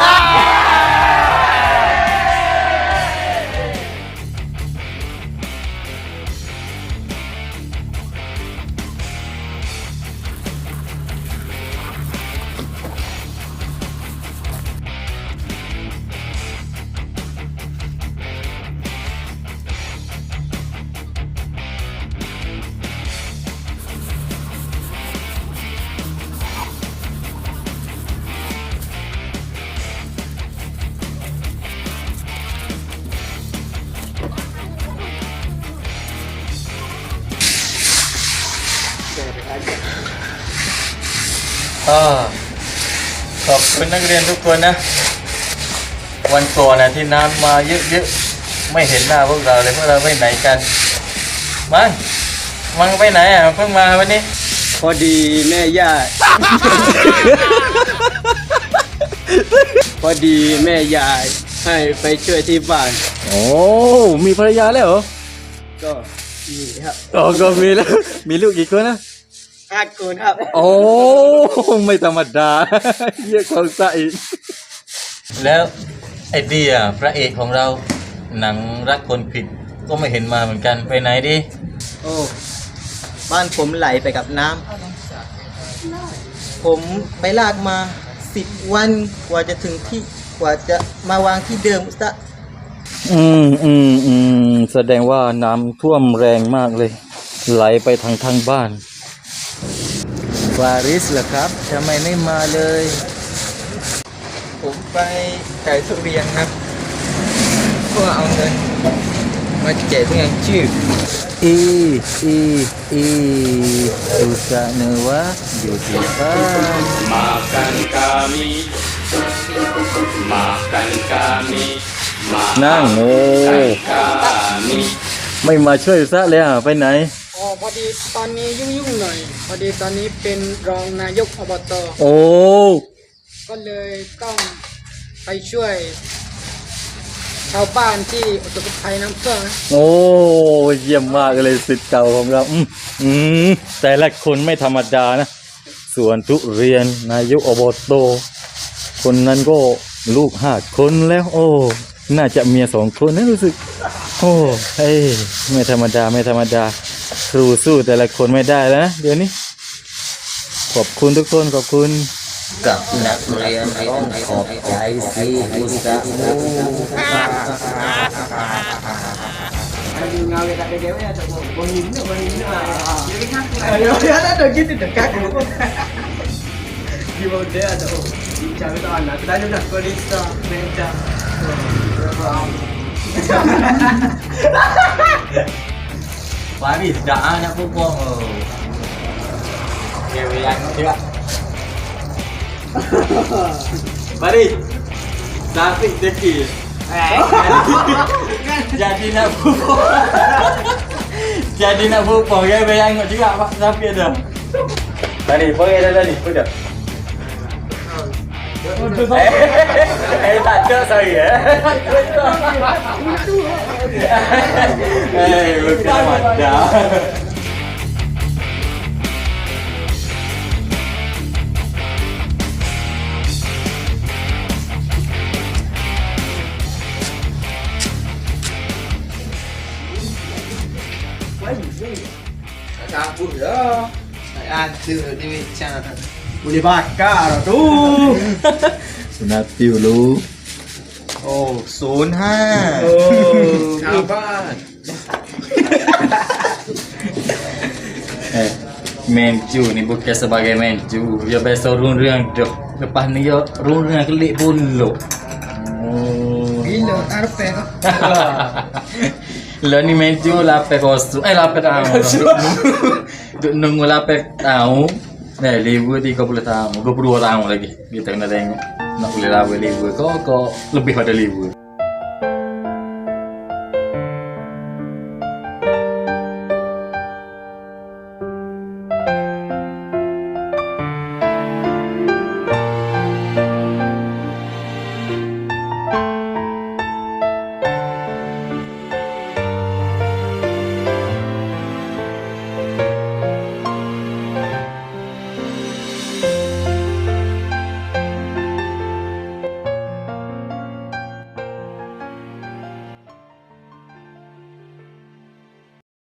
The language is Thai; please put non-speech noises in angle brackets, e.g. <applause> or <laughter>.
อ่ ขอบคุณนักเรียนทุกคนนะ วันก่อนนะที่น้ำมาเยอะๆ ไม่เห็นหน้าพวกเราเลยพวกเราไปไหนกันมันมันไปไหนอะเพิ่งมาวันนี้ พอดีแม่ย่า พอดีแม่ยายให้ไปช่วยที่บ้าน โอ้ มีภรรยาแล้วเหรอ ก็นี่ครับ อ๋อก็มีแล้ว มีลูกกี่คนนะ อากูครับ โอ้ไม่ธรรมดาเยี่ยของใส่แล้วไอเดียพระเอกของเราหนังรักคนผิดก็ไม่เห็นมาเหมือนกันไปไหนดิโอ้ บ้านผมไหลไปกับน้ำผมไปลากมาสิบวันกว่าจะถึงที่กว่าจะมาวางที่เดิมซะอืมอืมอืมแสดงว่าน้ำท่วมแรงมากเลย ไหลไปทางทางบ้าน วาริสเหรอครับทำไมไม่มาเลย ผมไปขายทุเรียนครับเพื่อเอาเงินมาแจกทุกอย่างชื่ออีอีอีสุสาเนวะอยู่ที่บ้าน Makan kami Makan kami นั่งโอ้ kami ไม่มาช่วยซะเลยอะไปไหน พอดีตอนนี้ยุ่งๆหน่อย พอดีตอนนี้เป็นรองนายกอบตโอ้ก็เลยต้องไปช่วย ชาวบ้านที่อุตภัยน้ำท่วมนะโอ้เยี่ยมมากเลยสิทธิ์เก่าของเราอืมอืมแต่ละคนไม่ธรรมดานะส่วนทุเรียนนายกอบตคนนั้นก็ลูกห้าคนแล้ว โอ้ น่าจะเมียสองคนนะรู้สึก โอ้เฮ้ยไม่ธรรมดาไม่ธรรมดา ครูสู้แต่ละคนไม่ได้แล้วนะเดี๋ยวนี้ ขอบคุณทุกคนขอบคุณกับนักเรียนต้องขอบใจสิอุตสาห์ Paris dah ah nak pukul. Oh. Okey, we are Paris. Tapi dekil. <laughs> Jadi nak pukul. <laughs> Jadi nak pukul. Okey, ya, we tengok juga Pak Safi tu. Tadi, boleh dah tadi. Boleh dah. Eh, tak cek saya. Eh, bukan wadah. Quá gì dữ vậy? Sao buồn đó? Lại ăn chưa đi chà thật. Boleh bakar tu <laughs> Sunat dulu Oh, 05 Oh Sabar <laughs> Eh, menju ni bukan sebagai menju. Dia biasa run ring dah. Lepas ni dia run ring kelik pula. Oh. Gila, arpe ko. <laughs> Lah ni menju lapis kosong. Eh lapis tahun. Duk nunggu lapis tahun. Eh, libur 30 tahun. 22 tahun lagi. Kita kena tengok. Nak boleh labur libur kau kau lebih pada libur.